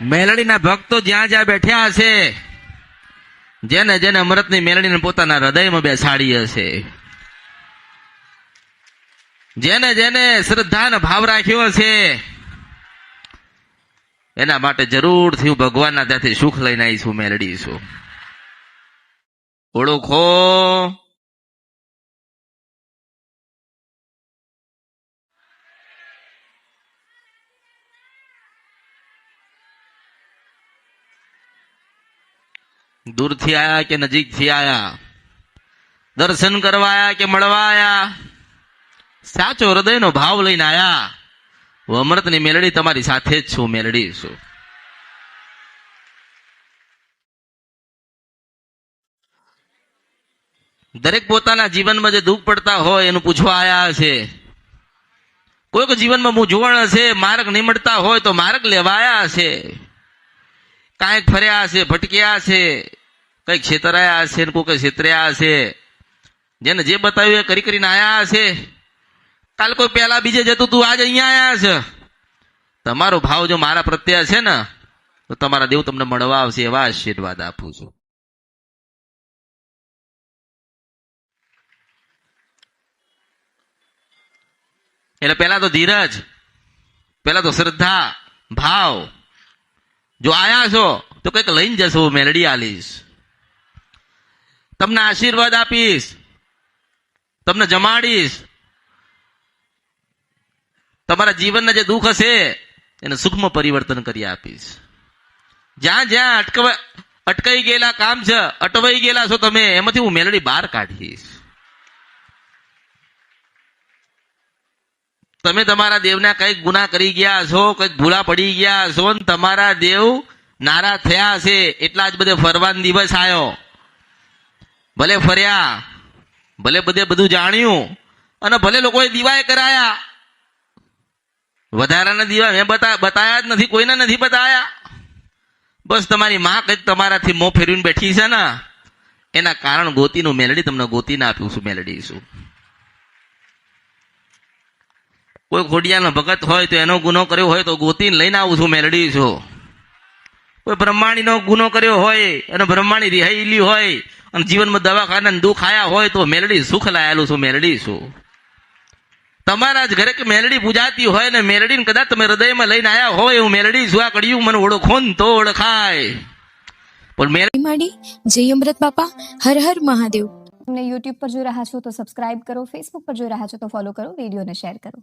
મેલડીના ભક્તો જ્યાં જ્યાં બેઠ્યા હશે, જેને જેને અમૃતની મેલડીને પોતાના હૃદયમાં બેસાડી હશે. જેને જેને શ્રદ્ધાનો ભાવ રાખ્યો હશે, એના માટે જરૂરથી હું ભગવાનના ત્યાંથી સુખ લઈને આવીશું મેળડીશું ઓળખો દૂરથી આયા કે નજીકથી આયા દર્શન કરવા આયા કે મળવા આયા સાચો હૃદયનો ભાવ લઈને આયા. હું અમૃતની મેલડી તમારી સાથે જ છું, મેલડી છું. દરેક પોતાના જીવનમાં જે દુઃખ પડતા હોય એનું પૂછવા આયા છે. કોઈક જીવનમાં મૂંઝવણ હશે, માર્ગ નહીં મળતા હોય તો માર્ગ લેવાયા હશે કાંઈક ફર્યા હશે, ભટક્યા હશે કંઈક છેતરાયા હશે ને કોઈ છેતર્યા હશે? જેને જે બતાવ્યું એ કરી કરીને આયા હશે? કાલ કોઈ પહેલા બીજે જતું તું આજે અહીંયા આયા છે તમારો ભાવ જો મારા પ્રત્યે છે ને, તો તમારા દેવ તમને મળવા આવશે એવા આશીર્વાદ આપું છું. એટલે પેલા તો ધીરજ પેલા તો શ્રદ્ધા, ભાવ. જો આયા છો, તો કંઈક લઈને જશો, મેલડી આલીશ. તમને આશીર્વાદ આપીશ. તમને જમાડીશ. તમારા જીવનના જે દુઃખ હશે, એને સુખમાં પરિવર્તન કરી આપીશ. જ્યાં જ્યાં અટકવા, અટકાઈ ગયેલા કામ છે, અટવાઈ ગયેલા છો તમે, એમાંથી હું મેલડી બહાર કાઢીશ. તમે તમારા દેવના કંઈક ગુના કરી ગયા છો, કંઈક ભૂલા પડી ગયા છો, ને તમારા દેવ નારાજ થયા હશે. એટલા જ બધે ફરવાનો દિવસ આવ્યો ભલે ફર્યા, ભલે બધે બધું જાણ્યું, અને ભલે લોકોએ દીવાએ કરાયા. વધારાના દીવા મેં બતા, બતાયા જ નથી, કોઈને નથી બતાયા. બસ તમારી માં કંઈક તમારાથી મોં ફેરવીને બેઠી છે ને, એના કારણ ગોતીનું મેલડી તમને ગોતીને આપ્યું છું, મેલડી છું. કોઈ ખોડિયાનો ભગત હોય તો એનો ગુનો કર્યો હોય તો ગોતીને લઈને આવું છું, મેલડી છું. કોઈ બ્રહ્માણીનો ગુનો કર્યો હોય, અને બ્રહ્માણી રિહાયેલી હોય અને જીવનમાં દવાખાના દુઃખ આયા હોય તો મેલડી સુખ લાયેલું છું મેલડી છું. તમારા જ ઘરે કે મેલડી પૂજાતી હોય ને મેલડીને કદાચ તમે હૃદયમાં લઈને આયા હોય હું મેલડી છું આ કડિયું મને ઓળખો ને તો ઓળખાય. પણ મેલડી માડી જય અમૃત બાપા હર હર મહાદેવ. તમને યુટ્યુબ પર જોઈ રહ્યા છો તો સબસ્ક્રાઇબ કરો ફેસબુક પર જોઈ રહ્યા છો તો ફોલો કરો વિડીયોને શેર કરો.